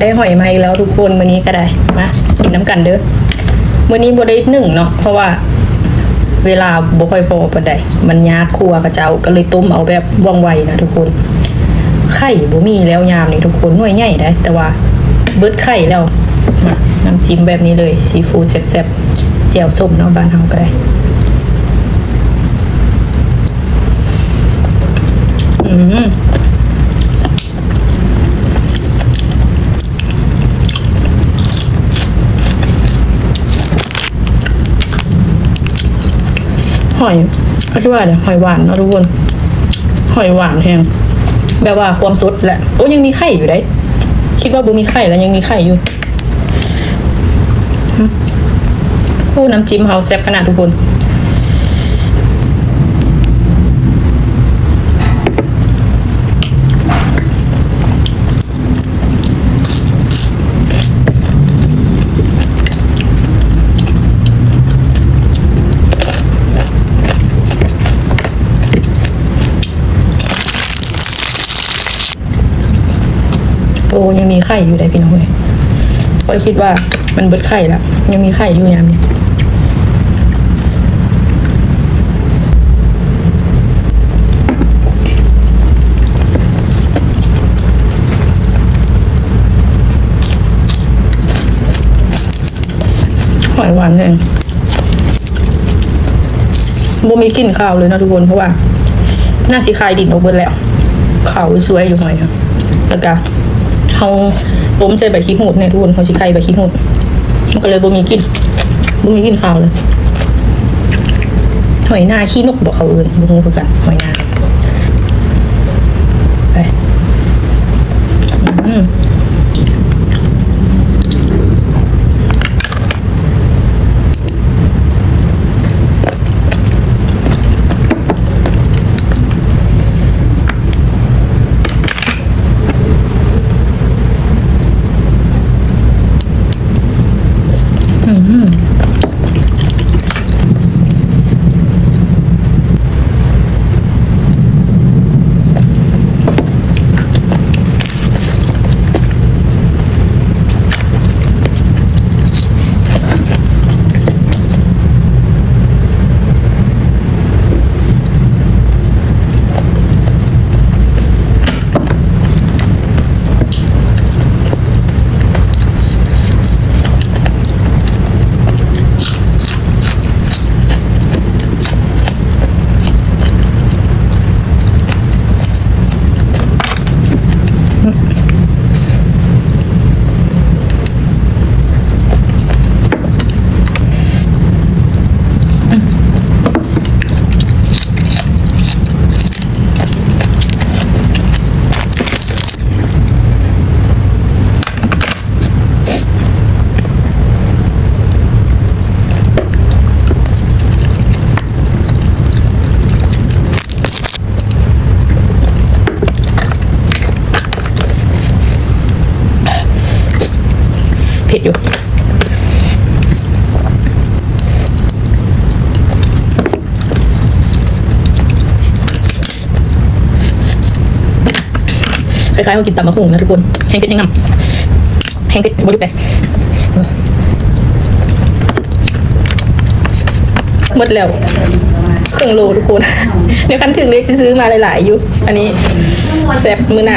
ได้หอยมาอีกแล้วทุกคนวันนี้ก็ได้มากินน้ำกันเด้อวันนี้บได้หนึ่งเนาะเพราะว่า เวลาบ่ค่อยพอปานใดมันยากครัวกระเจ้าก็เลยต้มเอาแบบว่องไวนะทุกคนไข่บ่มีแล้วยามนี้ทุกคนหน่วยใหญ่ได้ แต่ว่าเบิดไข่แล้วมาน้ำจิ้มแบบนี้เลยซีฟู้ดแซ่บๆแจ่วส้มเนาะบ้านเฮาก็ได้ อืม หอยก็ด้วยเนี่ยหอยหวานเนาะทุกคนหอยหวานแห้งแบบว่าความสดแหละโอ้ยังมีไข่อยู่ได้ คิดว่าบูมีไข่แล้วยังมีไข่อยู่ผู้น้ำจิ้มเขาแซ่บขนาดทุกคน ยังมีไข่อยู่ได้พี่น้องเลยเพราะคิดว่ามันเบิดไข่แล้วยังมีไข่อยู่ยามนี้หอยหวานเองบ่มีกลิ่นข้าวเลยนะทุกคนเพราะว่าหน้าสีคายดินออกเบิดแล้วขาวสวยอยู่หน่อยครับแล้วก็ เขาต้มใจใบขี้หูดเนี่ยทุกคนเขาสีคายใบขี้หูดมันก็เลยบ่มีกินบ่มีกินข้าวเลยหอยนาขี้นกบอกเขาเอื่นบ่รู้คือกันหอยนาไปอืม เผ็ ดอยู่คล้ายๆเรากินตำมะฮุ่งนะทุกคนแห้งเผ็ดยังงำแห้งเผ็ดบริบเลยหมดแล้วเครื่องโลทุกคนในคันถึงเลยซื้อมาหลายๆอยู่ อันนี้แซ่บมือหนา